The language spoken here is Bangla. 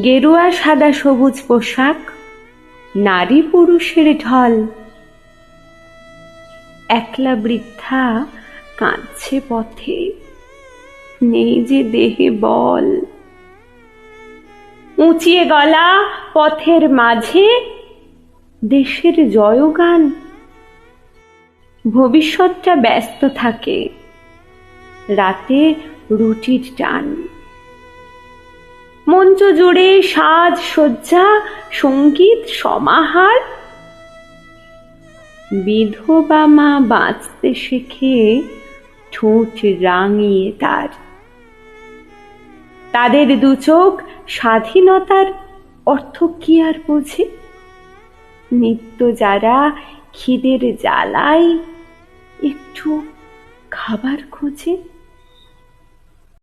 গেরুয়া সাদা সবুজ পোশাক, নারী পুরুষের ঢল। একলা বৃদ্ধা কাঁদছে পথে, নেই যে দেহে বল। উঁচিয়ে গলা পথের মাঝে, দেশের জয়গান। ভবিষ্যৎটা ব্যস্ত থাকে, রাতে রুটির টান। মঞ্চ জুড়ে সাজ সজ্জা, সংগীত, সমাহার। বিধবা মা বাঁচতে শেখে ঠোঁট রাঙিয়ে তার। তাদের দু চোখ স্বাধীনতার অর্থ কি আর বোঝে? নিত্য যারা খিদের জ্বালায় একটু খাবার খোঁজে।